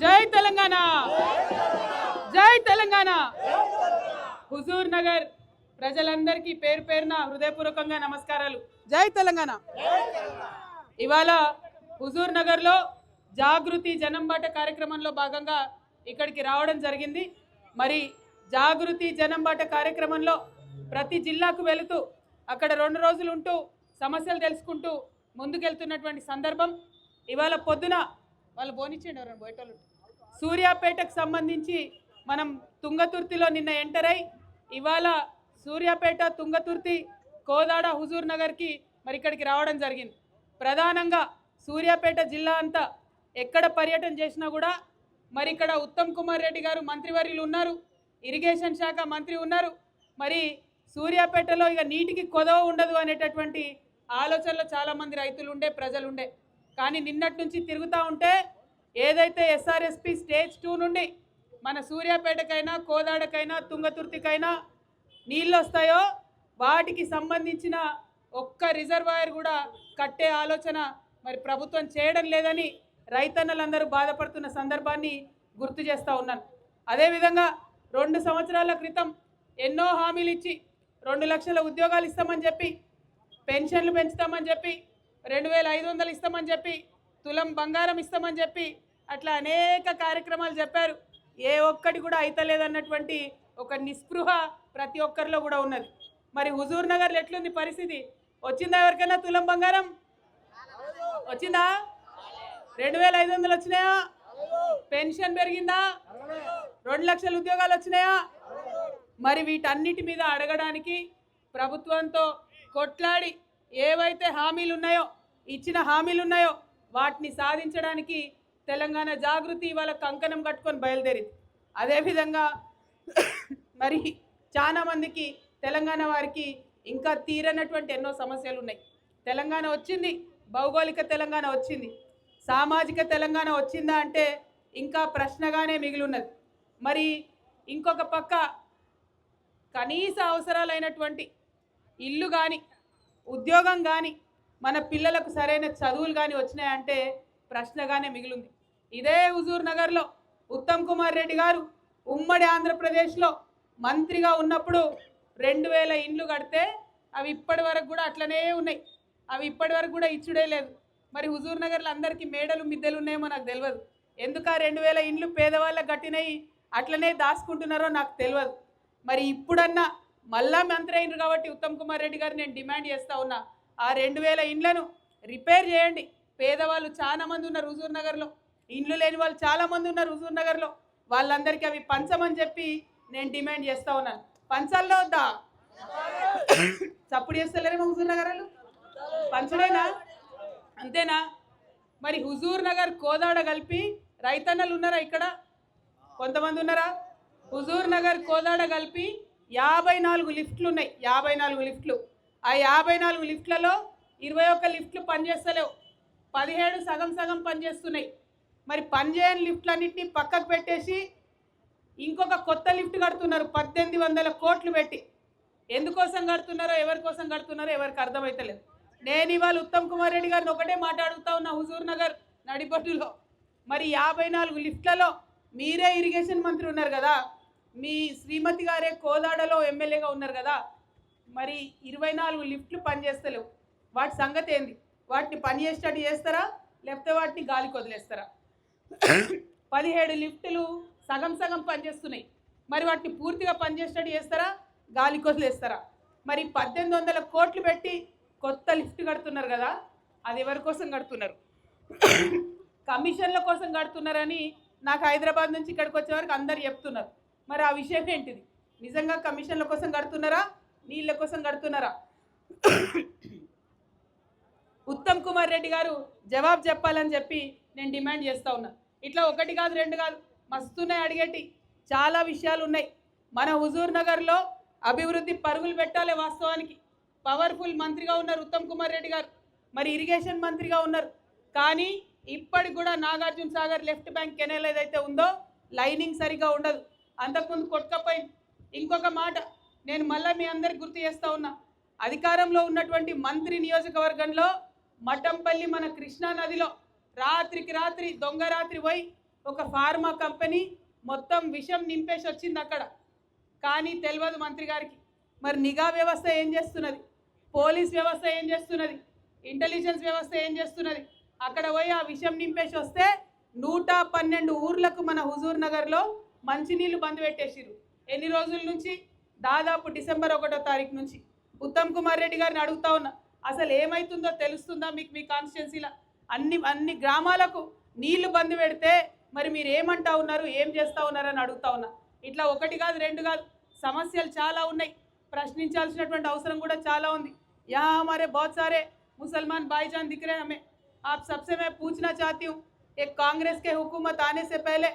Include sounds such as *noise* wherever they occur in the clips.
జై తెలంగాణ! జై తెలంగాణ! హుజూర్ నగర్ ప్రజలందరికీ పేరు పేరున హృదయపూర్వకంగా నమస్కారాలు. జై తెలంగాణ! ఇవాళ హుజూర్ నగర్లో జాగృతి జనంబాట కార్యక్రమంలో భాగంగా ఇక్కడికి రావడం జరిగింది. మరి జాగృతి జనంబాట కార్యక్రమంలో ప్రతి జిల్లాకు వెళుతూ అక్కడ రెండు రోజులు ఉంటూ సమస్యలు తెలుసుకుంటూ ముందుకెళ్తున్నటువంటి సందర్భం. ఇవాళ పొద్దున వాళ్ళు బోనిచ్చేయండి ఎవరైనా బయటోళ్ళు. సూర్యాపేటకు సంబంధించి మనం తుంగతుర్తిలో నిన్న ఎంటర్ అయి ఇవాళ సూర్యాపేట తుంగతుర్తి కోదాడ హుజూర్ నగర్కి మరి ఇక్కడికి రావడం జరిగింది. ప్రధానంగా సూర్యాపేట జిల్లా అంతా ఎక్కడ పర్యటన చేసినా కూడా మరి ఇక్కడ ఉత్తమ్ కుమార్ రెడ్డి గారు మంత్రివర్యులు ఉన్నారు ఇరిగేషన్ శాఖ మంత్రి ఉన్నారు. మరి సూర్యాపేటలో ఇక నీటికి కొదవ ఉండదు అనేటటువంటి ఆలోచనలో చాలామంది రైతులు ఉండే ప్రజలు ఉండే కానీ నిన్నటి నుంచి తిరుగుతూ ఉంటే ఏదైతే ఎస్ఆర్ఎస్పి స్టేజ్ టూ నుండి మన సూర్యాపేటకైనా కోదాడకైనా తుంగతుర్తికైనా నీళ్ళు వస్తాయో వాటికి సంబంధించిన ఒక్క రిజర్వాయర్ కూడా కట్టే ఆలోచన మరి ప్రభుత్వం చేయడం లేదని రైతన్నలందరూ బాధపడుతున్న సందర్భాన్ని గుర్తు చేస్తూ ఉన్నాను. అదేవిధంగా రెండు సంవత్సరాల క్రితం ఎన్నో హామీలు ఇచ్చి రెండు లక్షల ఉద్యోగాలు ఇస్తామని చెప్పి పెన్షన్లు పెంచుతామని చెప్పి రెండు వేల ఐదు వందలు ఇస్తామని చెప్పి తులం బంగారం ఇస్తామని చెప్పి అట్లా అనేక కార్యక్రమాలు చెప్పారు. ఏ ఒక్కటి కూడా అయితలేదన్నటువంటి ఒక నిస్పృహ ప్రతి ఒక్కరిలో కూడా ఉన్నది. మరి హుజూర్ నగర్లో ఎట్లుంది పరిస్థితి? వచ్చిందా ఎవరికైనా తులం బంగారం? వచ్చిందా? రెండు వేల ఐదు వందలు వచ్చినాయా? పెన్షన్ పెరిగిందా? రెండు లక్షల ఉద్యోగాలు వచ్చినాయా? మరి వీటన్నిటి మీద అడగడానికి ప్రభుత్వంతో కొట్లాడి ఏవైతే హామీలు ఉన్నాయో ఇచ్చిన హామీలు ఉన్నాయో వాటిని సాధించడానికి తెలంగాణ జాగృతి ఇవాళ కంకణం కట్టుకొని బయలుదేరింది. అదేవిధంగా మరి చాలా మందికి తెలంగాణ వారికి ఇంకా తీరనటువంటి ఎన్నో సమస్యలు ఉన్నాయి. తెలంగాణ వచ్చింది భౌగోళిక తెలంగాణ వచ్చింది. సామాజిక తెలంగాణ వచ్చిందా అంటే ఇంకా ప్రశ్నగానే మిగిలిన్నది. మరి ఇంకొక పక్క కనీస అవసరాలైనటువంటి ఇల్లు కానీ ఉద్యోగం కానీ మన పిల్లలకు సరైన చదువులు కానీ వచ్చినాయంటే ప్రశ్నగానే మిగిలింది. ఇదే హుజూర్ నగర్లో ఉత్తమ్ కుమార్ రెడ్డి గారు ఉమ్మడి ఆంధ్రప్రదేశ్లో మంత్రిగా ఉన్నప్పుడు రెండు వేల ఇండ్లు కడితే అవి ఇప్పటి వరకు కూడా అట్లనే ఉన్నాయి. అవి ఇప్పటి వరకు కూడా ఇచ్చుడే లేదు. మరి హుజూర్ నగర్లో అందరికీ మేడలు మిద్దెలు ఉన్నాయేమో నాకు తెలియదు ఎందుక రెండు వేల ఇండ్లు పేదవాళ్ళకి కట్టినవి అట్లనే దాచుకుంటున్నారో నాకు తెలియదు మరి ఇప్పుడన్నా మళ్ళా మంత్రి అయినరు కాబట్టి ఉత్తమ్ కుమార్ రెడ్డి గారు నేను డిమాండ్ చేస్తా ఉన్నా. ఆ రెండు వేల ఇండ్లను రిపేర్ చేయండి. పేదవాళ్ళు చాలామంది ఉన్నారు హుజూర్ నగర్లో. ఇండ్లు లేని వాళ్ళు చాలామంది ఉన్నారు హుజూర్ నగర్లో. వాళ్ళందరికీ అవి పంచమని చెప్పి నేను డిమాండ్ చేస్తా ఉన్నాను. పంచాల్లో వద్దా? చప్పుడు చేస్తలేరేమో హుజూర్ నగర్ వాళ్ళు పంచడేనా అంతేనా? మరి హుజూర్ నగర్ కోదాడ కలిపి రైతన్నలు ఉన్నారా ఇక్కడ? కొంతమంది ఉన్నారా? హుజూర్ నగర్ కోదాడ కలిపి యాభై నాలుగు లిఫ్ట్లు ఉన్నాయి. యాభై నాలుగు లిఫ్ట్లు. ఆ యాభై నాలుగు లిఫ్ట్లలో ఇరవై ఒక్క లిఫ్ట్లు పనిచేస్తలేవు. పదిహేడు సగం సగం పనిచేస్తున్నాయి. మరి పనిచేయని లిఫ్ట్లన్నింటినీ పక్కకు పెట్టేసి ఇంకొక కొత్త లిఫ్ట్ కడుతున్నారు. పద్దెనిమిది వందల కోట్లు పెట్టి. ఎందుకోసం కడుతున్నారో ఎవరి కోసం కడుతున్నారో ఎవరికి అర్థమవుతలేదు నేను ఇవాళ ఉత్తమ్ కుమార్ రెడ్డి గారిని ఒకటే మాట్లాడుతూ ఉన్నా హుజూర్ నగర్ నడిపట్టులో మరి యాభై నాలుగు లిఫ్ట్లలో మీరే ఇరిగేషన్ మంత్రి ఉన్నారు కదా. మీ శ్రీమతి గారే కోదాడలో ఎమ్మెల్యేగా ఉన్నారు కదా. మరి ఇరవై నాలుగు లిఫ్ట్లు పనిచేస్తలేవు వాటి సంగతి ఏంది? వాటిని పని చేసేటట్టు చేస్తారా? లేకపోతే వాటిని గాలికి వదిలేస్తారా? పదిహేడు లిఫ్టులు సగం సగం పనిచేస్తున్నాయి మరి వాటిని పూర్తిగా పనిచేసేటట్టు చేస్తారా? గాలికి వదిలేస్తారా? మరి పద్దెనిమిది వందల కోట్లు పెట్టి కొత్త లిఫ్ట్ కడుతున్నారు కదా అది ఎవరి కోసం కడుతున్నారు? కమిషన్ల కోసం కడుతున్నారని నాకు హైదరాబాద్ నుంచి ఇక్కడికి వచ్చే వరకు అందరు చెప్తున్నారు. మరి ఆ విషయం ఏంటిది? నిజంగా కమిషన్ల కోసం కడుతున్నారా? నీళ్ళ కోసం కడుతున్నారా? ఉత్తమ్ కుమార్ రెడ్డి గారు జవాబు చెప్పాలని చెప్పి నేను డిమాండ్ చేస్తూ ఉన్నా. ఇట్లా ఒకటి కాదు రెండు కాదు మస్తున్నాయి అడిగేటి. చాలా విషయాలు ఉన్నాయి. మన హుజూర్ నగర్లో అభివృద్ధి పరుగులు పెట్టాలి వాస్తవానికి. పవర్ఫుల్ మంత్రిగా ఉన్నారు ఉత్తమ్ కుమార్ రెడ్డి గారు. మరి ఇరిగేషన్ మంత్రిగా ఉన్నారు. కానీ ఇప్పటికి కూడా Nagarjuna Sagar left bank canal ఏదైతే ఉందో లైనింగ్ సరిగా ఉండదు. అంతకుముందు కొట్టుకపోయింది ఇంకొక మాట నేను మళ్ళీ మీ అందరికి గుర్తు చేస్తా ఉన్నా. అధికారంలో ఉన్నటువంటి మంత్రి నియోజకవర్గంలో మఠంపల్లి మన కృష్ణా నదిలో రాత్రికి రాత్రి దొంగ రాత్రి పోయి ఒక ఫార్మా కంపెనీ మొత్తం విషం నింపేసి వచ్చింది అక్కడ. కానీ తెలియదు మంత్రి గారికి. మరి నిఘా వ్యవస్థ ఏం చేస్తున్నది? పోలీస్ వ్యవస్థ ఏం చేస్తున్నది? ఇంటెలిజెన్స్ వ్యవస్థ ఏం చేస్తున్నది? అక్కడ పోయి ఆ విషం నింపేసి వస్తే నూట పన్నెండు ఊర్లకు మన హుజూర్ నగర్లో మంచినీళ్ళు బంద్ పెట్టేసిరు ఎన్ని రోజుల నుంచి? దాదాపు డిసెంబర్ ఒకటో తారీఖు నుంచి ఉత్తమ్ కుమార్ రెడ్డి గారిని అడుగుతా ఉన్నా అసలు ఏమైతుందో తెలుస్తుందా మీకు మీ కాన్స్టిట్యున్సీలో అన్ని అన్ని గ్రామాలకు నీళ్లు బంద్ పెడితే మరి మీరు ఏమంటా ఉన్నారు ఏం చేస్తా ఉన్నారని అడుగుతా ఉన్నా ఇట్లా ఒకటి కాదు రెండు కాదు సమస్యలు చాలా ఉన్నాయి ప్రశ్నించాల్సినటువంటి అవసరం కూడా చాలా ఉంది యా हमारे बहुत सारे मुसलमान भाईजान दिख रहे हैं हमें आप सबसे मैं पूछना चाहती हूँ एक कांग्रेस के हुकूमत आने से पहले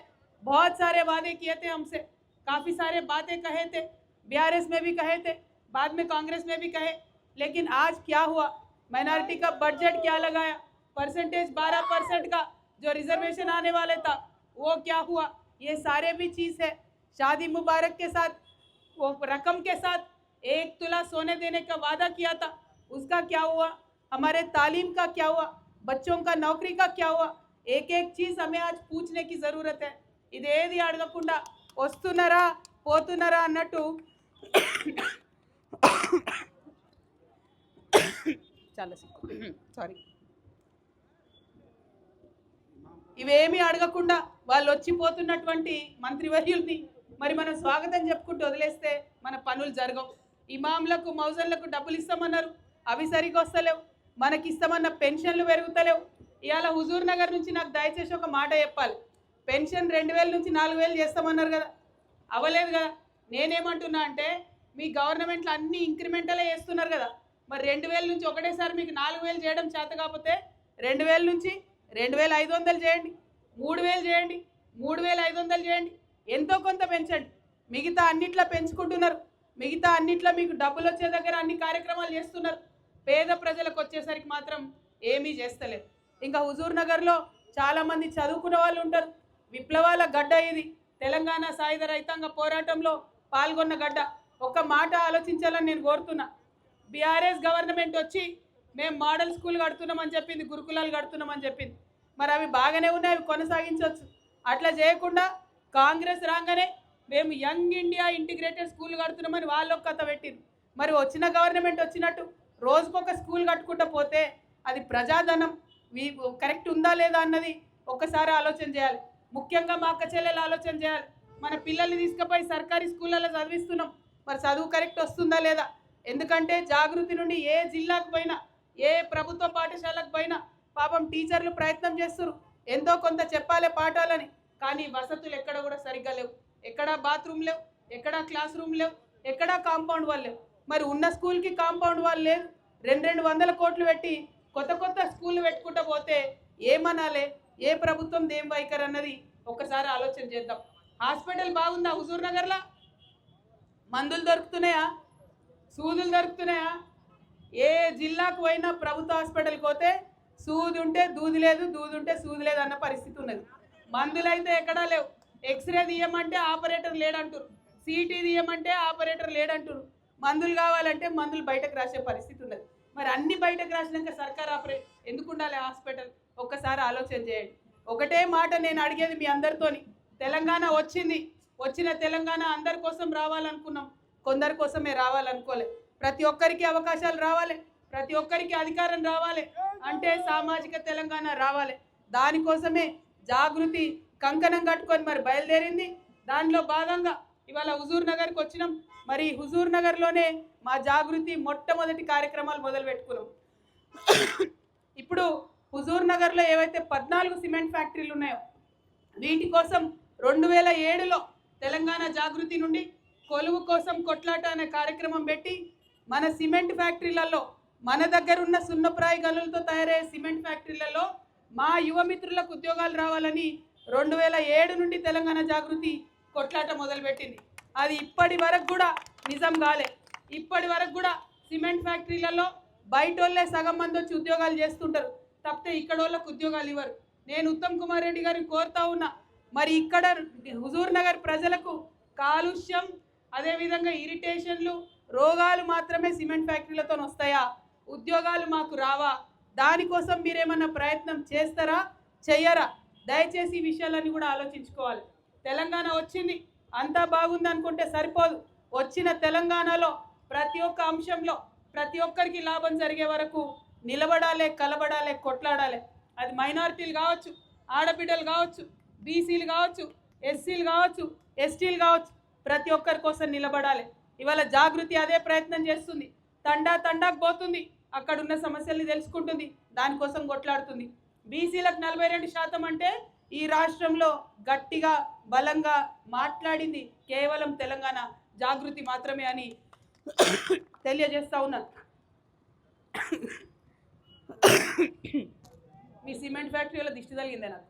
बहुत सारे वादे किए थे हमसे काफ़ी सारे बातें कहे थे बीआरएस में भी कहे थे बाद में कांग्रेस में भी कहे लेकिन आज क्या हुआ माइनॉरिटी का बजट क्या लगाया परसेंटेज 12 परसेंट का जो रिजर्वेशन आने वाले था वो क्या हुआ ये सारे भी चीज़ है शादी मुबारक के साथ वो रकम के साथ एक तुला सोने देने का वादा किया था उसका क्या हुआ हमारे तालीम का क्या हुआ बच्चों का नौकरी का क्या हुआ एक एक चीज़ हमें आज पूछने की ज़रूरत है ఇదేది అడగకుండా వస్తున్నారా పోతున్నారా అన్నట్టు చాలా సారీ ఇవేమీ అడగకుండా వాళ్ళు వచ్చిపోతున్నటువంటి మంత్రివర్యుల్ని మరి మనం స్వాగతం చెప్పుకుంటూ వదిలేస్తే మన పనులు జరగవు. ఇమాంలకు మౌజన్లకు డబ్బులు ఇస్తామన్నారు. అవి సరిగ్గా వస్తలేవు. మనకి ఇస్తామన్న పెన్షన్లు పెరుగుతలేవు. ఇవాళ హుజూర్ నగర్ నుంచి నాకు దయచేసి ఒక మాట చెప్పాలి. పెన్షన్ రెండు వేల నుంచి నాలుగు వేలు చేస్తామన్నారు కదా. అవ్వలేదు కదా. నేనేమంటున్నా అంటే మీ గవర్నమెంట్లో అన్ని ఇంక్రిమెంటలే చేస్తున్నారు కదా. మరి రెండు వేల నుంచి ఒకటేసారి మీకు నాలుగు వేలు చేయడం చేత కాకపోతే రెండు వేల నుంచి రెండు వేల ఐదు వందలు చేయండి మూడు వేలు చేయండి మూడు వేల ఐదు వందలు చేయండి. ఎంతో కొంత పెంచండి. మిగతా అన్నిట్లో పెంచుకుంటున్నారు. మిగతా అన్నిట్లో మీకు డబ్బులు వచ్చే దగ్గర అన్ని కార్యక్రమాలు చేస్తున్నారు. పేద ప్రజలకు వచ్చేసరికి మాత్రం ఏమీ చేస్తలేదు. ఇంకా హుజూర్ నగర్లో చాలామంది చదువుకున్న వాళ్ళు ఉంటారు. విప్లవాల గడ్డ ఇది. తెలంగాణ సాయుధ రైతాంగ పోరాటంలో పాల్గొన్న గడ్డ. ఒక్క మాట ఆలోచించాలని నేను కోరుతున్నా. బీఆర్ఎస్ గవర్నమెంట్ వచ్చి మేము మోడల్ స్కూల్ కడుతున్నామని చెప్పింది గురుకులాలు కడుతున్నామని చెప్పింది. మరి అవి బాగానే ఉన్నాయి అవి కొనసాగించవచ్చు. అట్లా చేయకుండా కాంగ్రెస్ రాగానే మేము యంగ్ ఇండియా ఇంటిగ్రేటెడ్ స్కూల్ కడుతున్నామని వాళ్ళు ఒక కథ పెట్టింది మరి వచ్చిన గవర్నమెంట్ వచ్చినట్టు రోజుకొక స్కూల్ కట్టుకుంటూ పోతే అది ప్రజాధనం. కరెక్ట్ ఉందా లేదా అన్నది ఒక్కసారి ఆలోచన చేయాలి. ముఖ్యంగా మా అక్క చెల్లెలు ఆలోచన చేయాలి. మన పిల్లల్ని తీసుకుపోయి సర్కారీ స్కూళ్ళలో చదివిస్తున్నాం. మరి చదువు కరెక్ట్ వస్తుందా లేదా? ఎందుకంటే జాగృతి నుండి ఏ జిల్లాకు పోయినా ఏ ప్రభుత్వ పాఠశాలకు పోయినా పాపం టీచర్లు ప్రయత్నం చేస్తారు. ఎంతో కొంత చెప్పాలి పాఠాలని. కానీ వసతులు ఎక్కడ కూడా సరిగ్గా లేవు. ఎక్కడా బాత్రూమ్ లేవు ఎక్కడా క్లాస్ రూమ్ లేవు ఎక్కడా కాంపౌండ్ వాళ్ళు లేవు. మరి ఉన్న స్కూల్కి కాంపౌండ్ వాళ్ళు లేదు. రెండు రెండు వందల కోట్లు పెట్టి కొత్త కొత్త స్కూళ్ళు పెట్టుకుంటూ పోతే ఏమనాలే? ఏ ప్రభుత్వం దేం వైఖరి అన్నది ఒకసారి ఆలోచన చేద్దాం. హాస్పిటల్ బాగుందా హుజూర్ నగర్లో? మందులు దొరుకుతున్నాయా? సూదులు దొరుకుతున్నాయా? ఏ జిల్లాకు పోయినా ప్రభుత్వ హాస్పిటల్కి పోతే సూది ఉంటే దూది లేదు దూది ఉంటే సూది లేదు అన్న పరిస్థితి ఉన్నది. మందులు అయితే ఎక్కడా లేవు. ఎక్స్రే తీయమంటే ఆపరేటర్ లేడంటారు. సీటీ తీయమంటే ఆపరేటర్ లేడంటారు. మందులు కావాలంటే మందులు బయటకు రాసే పరిస్థితి ఉన్నది. మరి అన్ని బయటకు రాసినాక సర్కార్ ఆపరే ఎందుకు ఉండాలి హాస్పిటల్? ఒక్కసారి ఆలోచన చేయండి. ఒకటే మాట నేను అడిగేది మీ అందరితోని. తెలంగాణ వచ్చింది. వచ్చిన తెలంగాణ అందరి కోసం రావాలనుకున్నాం. కొందరి కోసమే రావాలనుకోలే. ప్రతి ఒక్కరికి అవకాశాలు రావాలి. ప్రతి ఒక్కరికి అధికారం రావాలి. అంటే సామాజిక తెలంగాణ రావాలి. దానికోసమే జాగృతి కంకణం కట్టుకొని మరి బయలుదేరింది. దానిలో భాగంగా ఇవాళ హుజూర్ నగర్కి వచ్చినాం. మరి హుజూర్ నగర్లోనే మా జాగృతి మొట్టమొదటి కార్యక్రమాలు మొదలు పెట్టుకున్నాం. ఇప్పుడు హుజూర్ నగర్లో ఏవైతే పద్నాలుగు సిమెంట్ ఫ్యాక్టరీలు ఉన్నాయో వీటి కోసం రెండు వేల ఏడులో తెలంగాణ జాగృతి నుండి కొలువు కోసం కొట్లాట అనే కార్యక్రమం పెట్టి మన సిమెంట్ ఫ్యాక్టరీలలో మన దగ్గర ఉన్న సున్నప్రాయ గనులతో తయారయ్యే సిమెంట్ ఫ్యాక్టరీలలో మా యువమిత్రులకు ఉద్యోగాలు రావాలని రెండు వేల ఏడు నుండి తెలంగాణ జాగృతి కొట్లాట మొదలుపెట్టింది. అది ఇప్పటి వరకు కూడా నిజం కాలే. ఇప్పటి వరకు కూడా సిమెంట్ ఫ్యాక్టరీలలో బయట వాళ్ళే సగం మంది వచ్చి ఉద్యోగాలు చేస్తుంటారు. తప్పితే ఇక్కడ వాళ్ళకు ఉద్యోగాలు ఇవ్వరు. నేను ఉత్తమ్ కుమార్ రెడ్డి గారిని కోరుతా ఉన్నా మరి ఇక్కడ హుజూర్ నగర్ ప్రజలకు కాలుష్యం అదేవిధంగా ఇరిటేషన్లు రోగాలు మాత్రమే సిమెంట్ ఫ్యాక్టరీలతో వస్తాయా? ఉద్యోగాలు మాకు రావా? దానికోసం మీరేమన్నా ప్రయత్నం చేస్తారా? చెయ్యరా? దయచేసి ఈ విషయాలన్నీ కూడా ఆలోచించుకోవాలి. తెలంగాణ వచ్చింది అంతా బాగుంది అనుకుంటే సరిపోదు. వచ్చిన తెలంగాణలో ప్రతి ఒక్క అంశంలో ప్రతి ఒక్కరికి లాభం జరిగే వరకు నిలబడాలి కలబడాలి కొట్లాడాలి. అది మైనారిటీలు కావచ్చు ఆడబిడ్డలు కావచ్చు బీసీలు కావచ్చు ఎస్సీలు కావచ్చు ఎస్టీలు కావచ్చు ప్రతి ఒక్కరి కోసం నిలబడాలి. ఇవాళ జాగృతి అదే ప్రయత్నం చేస్తుంది. తండా తండాకు పోతుంది. అక్కడ ఉన్న సమస్యల్ని తెలుసుకుంటుంది. దానికోసం కొట్లాడుతుంది. బీసీలకు నలభై రెండు శాతం అంటే ఈ రాష్ట్రంలో గట్టిగా బలంగా మాట్లాడింది కేవలం తెలంగాణ జాగృతి మాత్రమే అని తెలియజేస్తా ఉన్నా. మీ సిమెంట్ ఫ్యాక్టరీలో దిష్టి తగిలిందే నాకు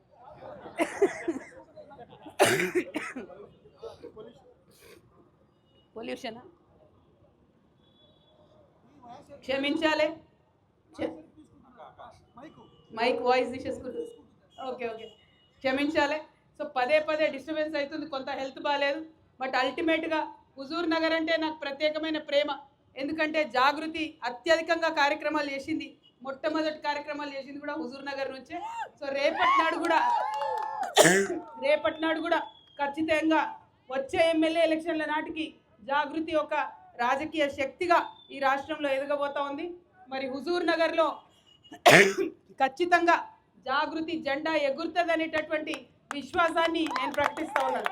పొల్యూషనా? క్షమించాలి. మైక్ వాయిస్ తీసేసుకుంటుంది ఓకే ఓకే. క్షమించాలి. సో పదే పదే డిస్టర్బెన్స్ అవుతుంది. కొంత హెల్త్ బాగాలేదు బట్ అల్టిమేట్గా హుజూర్ నగర్ అంటే నాకు ప్రత్యేకమైన ప్రేమ. ఎందుకంటే జాగృతి అత్యధికంగా కార్యక్రమాలు చేసింది. మొట్టమొదటి కార్యక్రమాలు చేసింది కూడా హుజూర్ నగర్ నుంచే. సో రేపటి నాడు కూడా రేపటి నాడు కూడా ఖచ్చితంగా వచ్చే ఎమ్మెల్యే ఎలక్షన్ల నాటికి జాగృతి ఒక రాజకీయ శక్తిగా ఈ రాష్ట్రంలో ఎదగబోతా ఉంది. మరి హుజూర్ నగర్లో ఖచ్చితంగా జాగృతి జెండా ఎగురుతుంది అనేటటువంటి విశ్వాసాన్ని నేను ప్రకటిస్తా ఉన్నాను.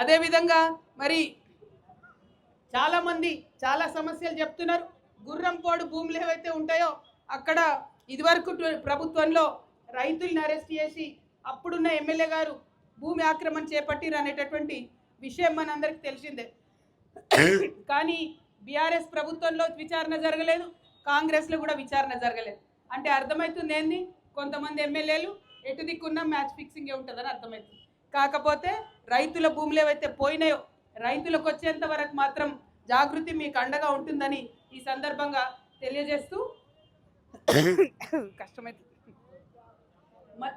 అదేవిధంగా మరి చాలామంది చాలా సమస్యలు చెప్తున్నారు. గుర్రంపోడు భూములు ఏవైతే ఉంటాయో అక్కడ ఇదివరకు ప్రభుత్వంలో రైతుల్ని అరెస్ట్ చేసి అప్పుడున్న ఎమ్మెల్యే గారు భూమి ఆక్రమణ చేపట్టిరు అనేటటువంటి విషయం మనందరికి తెలిసిందే. కానీ బీఆర్ఎస్ ప్రభుత్వంలో విచారణ జరగలేదు కాంగ్రెస్లో కూడా విచారణ జరగలేదు. అంటే అర్థమవుతుంది ఏంది? కొంతమంది ఎమ్మెల్యేలు ఎటు దిక్కున్న మ్యాచ్ ఫిక్సింగే ఉంటుందని అర్థమవుతుంది కాకపోతే రైతుల భూములు ఏవైతే పోయినాయో రైతులకు వచ్చేంత వరకు మాత్రం జాగృతి మీకు అండగా ఉంటుందని ఈ సందర్భంగా తెలియజేస్తూ *coughs* కష్టమైతుంది. *coughs* మ-